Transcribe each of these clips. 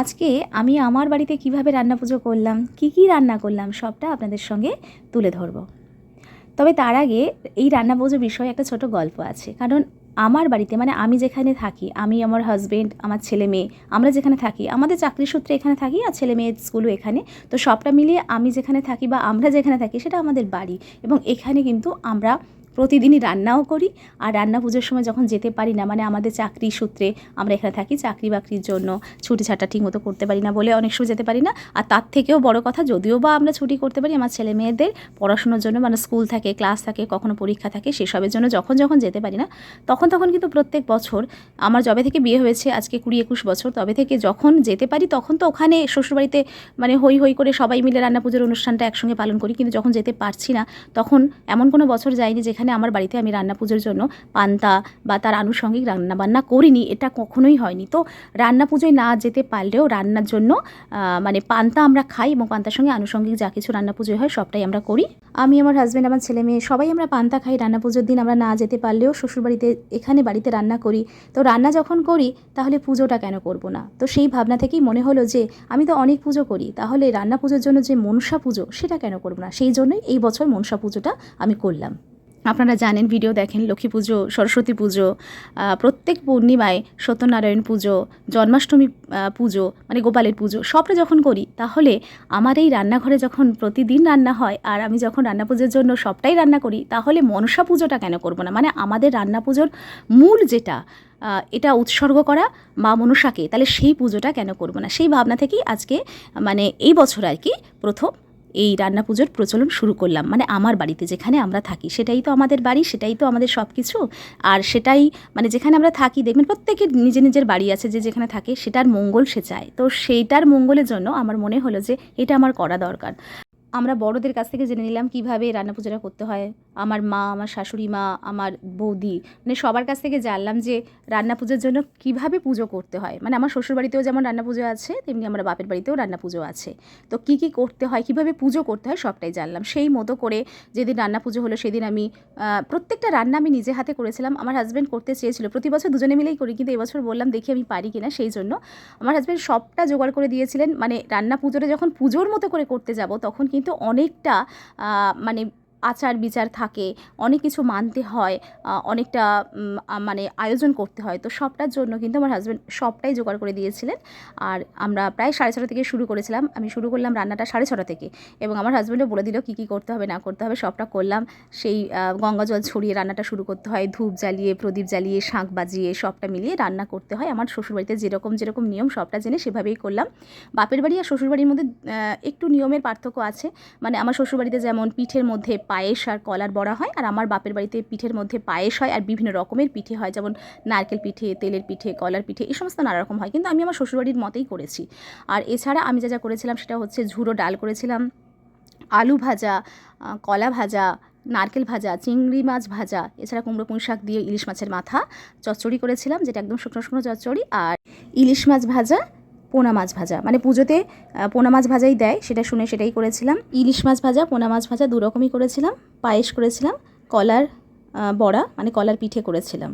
আজকে আমি আমার বাড়িতে কীভাবে রান্না পুজো করলাম, কি কি রান্না করলাম, সবটা আপনাদের সঙ্গে তুলে ধরব। তবে তার আগে এই রান্না পুজো বিষয়ে একটা ছোট গল্প আছে। কারণ আমার বাড়িতে মানে আমি যেখানে থাকি, আমি আমার হাজবেন্ড আমার ছেলে মেয়ে, আমরা যেখানে থাকি, আমাদের চাকরি সূত্রে এখানে থাকি আর ছেলে মেয়ের স্কুলও এখানে। তো সবটা মিলিয়ে আমি যেখানে থাকি বা আমরা যেখানে থাকি, সেটা আমাদের বাড়ি। এবং এখানে কিন্তু আমরা প্রতিদিনই রান্নাও করি, আর রান্না পুজোর সময় যখন যেতে পারি না মানে আমাদের চাকরি সূত্রে আমরা এখানে থাকি, চাকরি বাকরির জন্য ছুটি ছাটা ঠিক মতো করতে পারি না বলে অনেক সময় যেতে পারি না। আর তার থেকেও বড় কথা, যদিও বা আমরা ছুটি করতে পারি, আমার ছেলে মেয়েদের পড়াশোনার জন্য মানে স্কুল থাকে, ক্লাস থাকে, কখনো পরীক্ষা থাকে, সেসবের জন্য যখন যখন যেতে পারি না, তখন তখন কিন্তু প্রত্যেক বছর, আমার যবে থেকে বিয়ে হয়েছে, আজকে কুড়ি একুশ বছর, তবে থেকে যখন যেতে পারি, তখন তো ওখানে শ্বশুরবাড়িতে মানে হই হই করে সবাই মিলে রান্না পুজোর অনুষ্ঠানটা একসঙ্গে পালন করি, কিন্তু যখন যেতে পারছি না, তখন এমন কোনো বছর যায়নি যেখানে আমার বাড়িতে আমি রান্না পুজোর জন্য পান্তা বা তার আনুষঙ্গিক রান্না বান্না করিনি, এটা কখনোই হয়নি। তো রান্না পুজোয় না যেতে পারলেও রান্নার জন্য মানে পান্তা আমরা খাই এবং পান্তার সঙ্গে আনুষঙ্গিক যা কিছু রান্না পুজোয় হয় সবটাই আমরা করি। আমি আমার হাজব্যান্ড আমার ছেলে মেয়ে সবাই আমরা পান্তা খাই রান্না পুজোর দিন, আমরা না যেতে পারলেও শ্বশুরবাড়িতে এখানে বাড়িতে রান্না করি। তো রান্না যখন করি, তাহলে পুজোটা কেন করব না? তো সেই ভাবনা থেকেই মনে হলো যে, আমি তো অনেক পুজো করি, তাহলে রান্না পুজোর জন্য যে মনসা পুজো, সেটা কেন করব না? সেই জন্যই এই বছর মনসা পুজোটা আমি করলাম। আপনারা জানেন, ভিডিও দেখেন, লক্ষ্মী পুজো, সরস্বতী পুজো প্রত্যেক পূর্ণিমায় সত্যনারায়ণ পুজো, জন্মাষ্টমী পুজো মানে গোপালের পুজো, সবটা যখন করি, তাহলে আমার এই রান্নাঘরে যখন প্রতিদিন রান্না হয় আর আমি যখন রান্না পুজোর জন্য সবটাই রান্না করি, তাহলে মনসা পুজোটা কেন করব না? মানে আমাদের রান্না পুজোর মূল যেটা এটা উৎসর্গ করা মা মনসাকে, তাহলে সেই পুজোটা কেন করব না? সেই ভাবনা থেকেই আজকে মানে এই বছর আর কি প্রথম এই রান্না পুজোর প্রচলন শুরু করলাম। মানে আমার বাড়িতে যেখানে আমরা থাকি, সেটাই তো আমাদের বাড়ি, সেটাই তো আমাদের সব কিছু আর সেটাই মানে যেখানে আমরা থাকি, দেখবেন প্রত্যেকের নিজে নিজের বাড়ি আছে যে যেখানে থাকে, সেটার মঙ্গল সে চায়। তো সেইটার মঙ্গলের জন্য আমার মনে হলো যে এটা আমার করা দরকার। আমরা বড়দের কাছ থেকে জেনে নিলাম কীভাবে রান্না পুজোটা করতে হয়। আমার মা, আমার শাশুড়ি মা, আমার বৌদি মানে সবার কাছ থেকে জানলাম যে রান্না পুজোর জন্য কীভাবে পুজো করতে হয়। মানে আমার শ্বশুরবাড়িতেও যেমন রান্না পুজো আছে, তেমনি আমার বাপের বাড়িতেও রান্না পুজো আছে। তো কি কি করতে হয়, কীভাবে পুজো করতে হয় সবটাই জানলাম। সেই মতো করে যেদিন রান্না পুজো হলো সেদিন আমি প্রত্যেকটা রান্না আমি নিজে হাতে করেছিলাম। আমার হাজব্যান্ড করতে চেয়েছিল। প্রতি বছর দুজনে মিলেই করি, কিন্তু এবছর বললাম দেখি আমি পারি কিনা সেই জন্য। আমার হাজব্যান্ড সবটা জোগাড় করে দিয়েছিলেন। মানে রান্না পুজোটা যখন পুজোর মতো করে করতে যাব, তখন কিন্তু অনেকটা মানে আচার বিচার থাকে, অনেক কিছু মানতে হয় অনেকটা মানে আয়োজন করতে হয়। তো সবটার জন্য কিন্তু আমার হাজব্যান্ড সবটাই জোগাড় করে দিয়েছিলেন। আর আমরা প্রায় সাড়ে ছটা থেকে শুরু করেছিলাম। আমি শুরু করলাম রান্নাটা সাড়ে ছটা থেকে। এবং আমার হাজব্যান্ডও বলে দিল, কী কী করতে হবে, না করতে হবে, সবটা করলাম। সেই গঙ্গা জল ছড়িয়ে রান্নাটা শুরু করতে হয়। ধূপ জ্বালিয়ে, প্রদীপ জ্বালিয়ে, শাঁখ বাজিয়ে, সবটা মিলিয়ে রান্না করতে হয়। আমার শ্বশুরবাড়িতে যেরকম যেরকম নিয়ম, সবটা জেনে সেভাবেই করলাম। বাপের বাড়ি আর শ্বশুরবাড়ির মধ্যে একটু নিয়মের পার্থক্য আছে। মানে আমার শ্বশুরবাড়িতে যেমন পিঠের মধ্যে পায়েস আর কলার বড়া হয়, আর আমার বাপের বাড়িতে পিঠের মধ্যে পায়েস হয়, আর বিভিন্ন রকমের পিঠে হয়, যেমন নারকেল পিঠে, তেলের পিঠে, কলার পিঠে, এই সমস্ত নানা রকম হয়। কিন্তু আমি আমার শ্বশুরবাড়ির মতেই করেছি। আর এছাড়া আমি যা যা করেছিলাম সেটা হচ্ছে ঝুড়ো ডাল করেছিলাম, আলু ভাজা কলা ভাজা, নারকেল ভাজা, চিংড়ি মাছ ভাজা, এছাড়া কুমড়ো পুঁই শাক দিয়ে ইলিশ মাছের মাথা, চচ্চড়ি করেছিলাম, যেটা একদম শুকনো শুকনো চচ্চড়ি, আর ইলিশ মাছ ভাজা পোনা মাছ ভাজা। মানে পুজোতে পোনা মাছ ভাজাই দেয়, সেটা শুনে সেটাই করেছিলাম। ইলিশ মাছ ভাজা, পোনা মাছ ভাজা দু রকমই করেছিলাম, পায়েস করেছিলাম, কলার বড়া মানে কলার পিঠে করেছিলাম।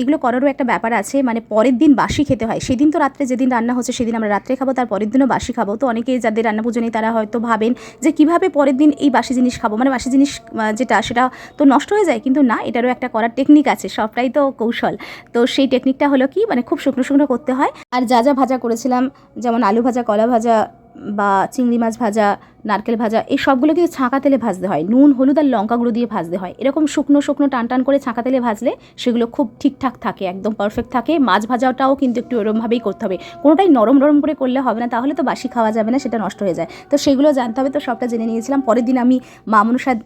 এগুলো করারও একটা ব্যাপার আছে মানে পরের দিন বাসি খেতে হয়। সেদিন তো রাত্রে যেদিন রান্না হচ্ছে সেদিন আমরা রাত্রে খাব তার পরের দিনও বাসি খাব। তো অনেকে যাদের রান্না পুজো নেই তারা হয়তো ভাবেন যে কীভাবে পরের দিন এই বাসি জিনিস খাব? মানে বাসি জিনিস যেটা সেটা তো নষ্ট হয়ে যায়, কিন্তু না, এটারও একটা করার টেকনিক আছে, সবটাই তো কৌশল। তো সেই টেকনিকটা হলো কি মানে খুব শুকনো শুকনো করতে হয়। আর যা যা ভাজা করেছিলাম, যেমন আলু ভাজা, কলা ভাজা বা চিংড়ি মাছ ভাজা নারকেল ভাজা, এই সবগুলো কিন্তু ছাঁকা তেলে ভাজতে হয়। নুন, হলুদ আর লঙ্কা গুঁড়ো দিয়ে ভাজতে হয়। এরকম শুকনো শুকনো টান টান করে ছাঁকা তেলে ভাজলে সেগুলো খুব ঠিকঠাক থাকে, একদম পারফেক্ট থাকে। মাছ ভাজাটাও কিন্তু একটু এরমভাবেই করতে হবে। কোনোটাই নরম নরম করে করলে হবে না, তাহলে তো বাসি খাওয়া যাবে না, সেটা নষ্ট হয়ে যায়। তো সেগুলো জানতে হবে, তো সবটা জেনে নিয়েছিলাম। পরের দিন আমি মা মনসার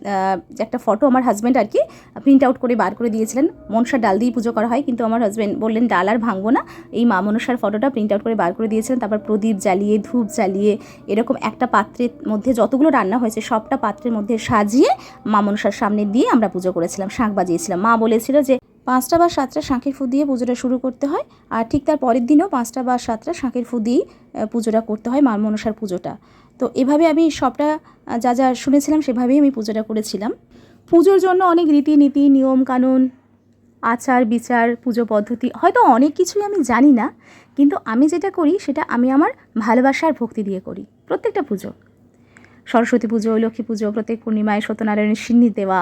একটা ফটো আমার হাজব্যান্ড আর কি প্রিন্ট আউট করে বার করে দিয়েছিলেন। মনসার ডাল দিয়ে পুজো করা হয়, কিন্তু আমার হাজব্যান্ড বললেন, ডাল আর ভাঙবো না। এই মা মনসার ফটোটা প্রিন্ট আউট করে বার করে দিয়েছিলেন। তারপর প্রদীপ জ্বালিয়ে, ধূপ জ্বালিয়ে, এরকম একটা পাত্রের মধ্যে যতগুলো রান্না হয়েছে, সবটা পাত্রের মধ্যে সাজিয়ে মা মনসার সামনে দিয়ে আমরা পুজো করেছিলাম, শাঁখ বাজিয়েছিলাম। মা বলেছিল যে পাঁচটা বা সাতটা শাঁখের ফু দিয়ে পুজোটা শুরু করতে হয় আর ঠিক তার পরের দিনও পাঁচটা বা সাতটা শাঁখের ফু দিয়েই পুজোটা করতে হয় মা মনসার পুজোটা। তো এভাবে আমি সবটা যা যা শুনেছিলাম সেভাবেই আমি পুজোটা করেছিলাম। পুজোর জন্য অনেক রীতিনীতি, নিয়ম কানুন, আচার, বিচার, পুজো পদ্ধতি, হয়তো অনেক কিছুই আমি জানি না, কিন্তু আমি যেটা করি সেটা আমি আমার ভালোবাসার ভক্তি দিয়ে করি, প্রত্যেকটা পুজো। সরস্বতী পুজো, লক্ষ্মী পুজো, প্রত্যেক পূর্ণিমায় সত্যনারায়ণের সিন্নি দেওয়া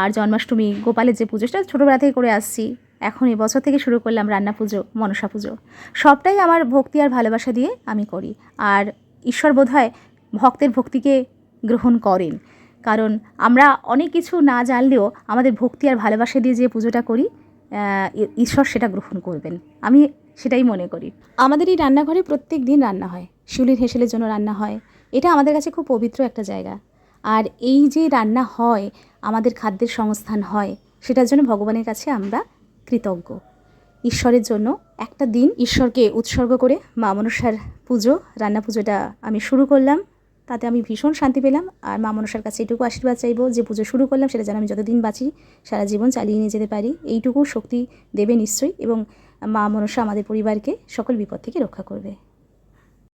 আর জন্মাষ্টমী গোপালের যে পুজো, সেটা ছোটোবেলা থেকে করে আসছি। এখন এবছর থেকে শুরু করলাম রান্না পুজো, মনসা পুজো। সবটাই আমার ভক্তি আর ভালোবাসা দিয়ে আমি করি আর ঈশ্বর বোধহয় ভক্তের ভক্তিকে গ্রহণ করেন। কারণ আমরা অনেক কিছু না জানলেও আমাদের ভক্তি আর ভালোবাসা দিয়ে যে পুজোটা করি ঈশ্বর সেটা গ্রহণ করবেন। আমি সেটাই মনে করি। আমাদের এই রান্নাঘরে প্রত্যেক দিন রান্না হয়। শিউলির হেসেলের জন্য রান্না হয়। এটা আমাদের কাছে খুব পবিত্র একটা জায়গা। আর এই যে রান্না হয়, আমাদের খাদ্যের সংস্থান হয়, সেটার জন্য ভগবানের কাছে আমরা কৃতজ্ঞ। ঈশ্বরের জন্য একটা দিন ঈশ্বরকে উৎসর্গ করে মা মনসার পুজো, রান্না পুজোটা আমি শুরু করলাম। তাতে আমি ভীষণ শান্তি পেলাম আর মা মনসার কাছে এটুকু আশীর্বাদ চাইব যে পুজো শুরু করলাম সেটা যেন আমি যতদিন বাঁচি, সারা জীবন চালিয়ে নিয়ে যেতে পারি। এইটুকু শক্তি দেবে নিশ্চয়ই এবং মা মনসা আমাদের পরিবারকে সকল বিপদ থেকে রক্ষা করবে।